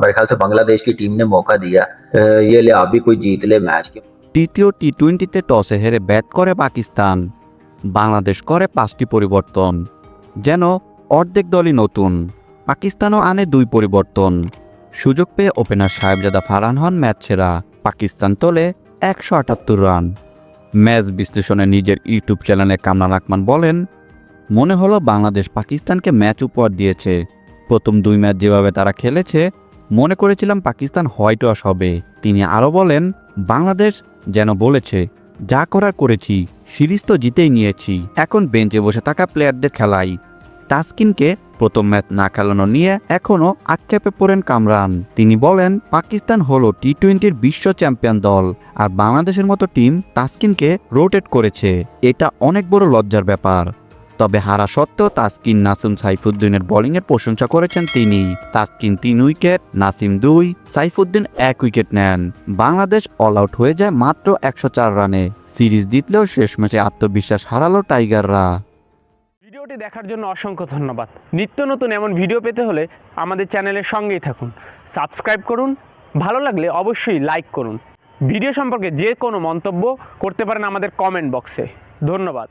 मेरे ख्याल से बांग्लादेश की टीम ने मौका दिया अ, ये ले आप भी कोई जीत ले मैच के তৃতীয় টি টোয়েন্টিতে টসে হেরে ব্যাট করে পাকিস্তান বাংলাদেশ করে পাঁচটি পরিবর্তন যেন অর্ধেক দলই নতুন পাকিস্তানও আনে দুই পরিবর্তন সুযোগ পেয়ে ওপেনার সাহেবজাদা ফারহান হন ম্যাচ সেরা পাকিস্তান তোলে একশো আটাত্তর রান ম্যাচ বিশ্লেষণে নিজের ইউটিউব চ্যানেলে কামরান আকমান বলেন মনে হলো বাংলাদেশ পাকিস্তানকে ম্যাচ উপহার দিয়েছে প্রথম দুই ম্যাচ যেভাবে তারা খেলেছে মনে করেছিলাম পাকিস্তান হোয়াইট ওয়াশ হবে। তিনি আরও বলেন, বাংলাদেশ যেন বলেছে, যা করার করেছি, সিরিজ তো জিতেই নিয়েছি। এখন বেঞ্চে বসে থাকা প্লেয়ারদের খেলাই। তাসকিনকে প্রথম ম্যাচ না খেলানো নিয়ে এখনও আক্ষেপে পড়েন কামরান। তিনি বলেন, পাকিস্তান হলো টি টোয়েন্টির বিশ্ব চ্যাম্পিয়ন দল, আর বাংলাদেশের মতো টিম তাসকিনকে রোটেট করেছে। এটা অনেক বড় লজ্জার ব্যাপার। তবে হারা সত্ত্বেও তাসকিন নাসিম সাইফুদ্দিনের বোলিংয়ের প্রশংসা করেছেন তিনি। তাসকিন তিন উইকেট, নাসিম দুই, সাইফুদ্দিন এক উইকেট নেন। বাংলাদেশ অল আউট হয়ে যায় মাত্র একশো চার রানে। সিরিজ জিতলেও শেষ ম্যাচে আত্মবিশ্বাস হারালো টাইগাররা। ভিডিওটি দেখার জন্য অসংখ্য ধন্যবাদ। নিত্য নতুন এমন ভিডিও পেতে হলে আমাদের চ্যানেলের সঙ্গেই থাকুন। সাবস্ক্রাইব করুন, ভালো লাগলে অবশ্যই লাইক করুন। ভিডিও সম্পর্কে যে কোনো মন্তব্য করতে পারেন আমাদের কমেন্ট বক্সে। ধন্যবাদ।